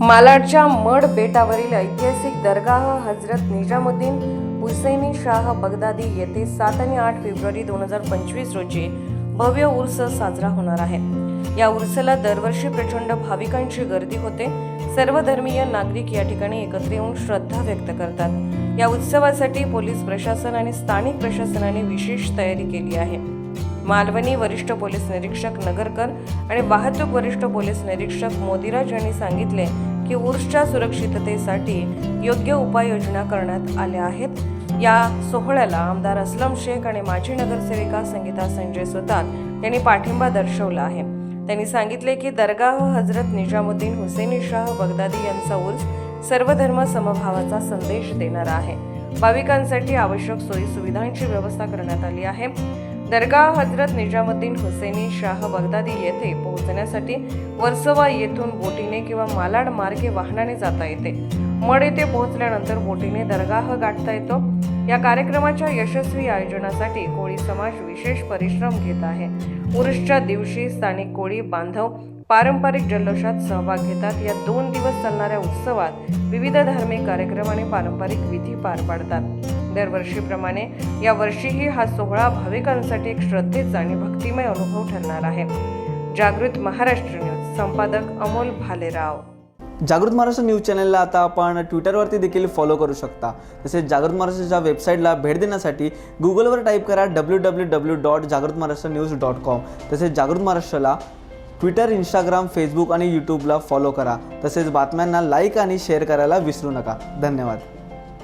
मालाडच्या mud बेटावरील ऐतिहासिक दर्गाह हजरत निजामुद्दीन हुसैनी शाह बगदादी येथे सात आणि आठ फेब्रुवारी दोन हजार पंचवीस रोजी भव्य उर्स साजरा होणार आहे. या उर्सला दरवर्षी प्रचंड भाविकांची गर्दी होते. सर्व धर्मीय नागरिक या ठिकाणी एकत्र येऊन श्रद्धा व्यक्त करतात. या उत्सवासाठी पोलीस प्रशासन आणि स्थानिक प्रशासनाने विशेष तयारी केली आहे. मालवणी वरिष्ठ पोलीस निरीक्षक नगरकर आणि वाहतूक वरिष्ठ पोलीस निरीक्षक मोदीराज यांनी सांगितले की उर्सच्या सुरक्षिततेसाठी योग्य उपाययोजना करण्यात आल्या आहेत. या सोहळ्याला आमदार असलम शेख आणि माजी नगरसेविका संगीता संजय सुतार यांनी पाठिंबा दर्शवला आहे. त्यांनी सांगितले की दर्गाह हजरत निजामुद्दीन हुसेनी शाह बगदादी यांचा उर्स सर्वधर्म समभावाचा संदेश देणारा आहे. भाविकांसाठी आवश्यक सोयी सुविधांची व्यवस्था करण्यात आली आहे. दरगाह हजरत निजामुद्दीन हुसेनी शाह बगदादी येथे पोहोचण्यासाठी वर्सोवा येथून बोटीने किंवा मालाड मार्गे वाहनाने जाता येते. मड येथे पोहोचल्यानंतर बोटीने दर्गाह गाठता येतो. या कार्यक्रमाच्या यशस्वी आयोजनासाठी कोळी समाज विशेष परिश्रम घेत आहे. उरुसच्या दिवशी स्थानिक कोळी बांधव पारंपरिक जल्लोषात सहभाग घेतात. या दोन दिवस चालणाऱ्या उत्सवात विविध धार्मिक कार्यक्रम आणि पारंपरिक विधी पार पाडतात. दरवर्षीप्रमाणे या वर्षीही हा सोहळा भाविकांसाठी एक श्रद्धेचा आणि भक्तिमय अनुभव ठरणार आहे. जागृत महाराष्ट्र न्यूज संपादक अमोल भालेराव. जागृत महाराष्ट्र न्यूज चॅनलला आता आपण ट्विटरवरती देखील फॉलो करू शकता. तसेच जागृत महाराष्ट्राच्या वेबसाईटला भेट देण्यासाठी गुगलवर टाईप करा डब्ल्यू डब्ल्यू डब्ल्यू डॉट जागृत महाराष्ट्र न्यूज डॉट कॉम तसेच जागृत महाराष्ट्राला ट्विटर इंस्टाग्राम फेसबुक आणि यूट्यूबला फॉलो करा. तसेच बातम्यांना लाईक आणि शेअर करायला विसरू नका. धन्यवाद.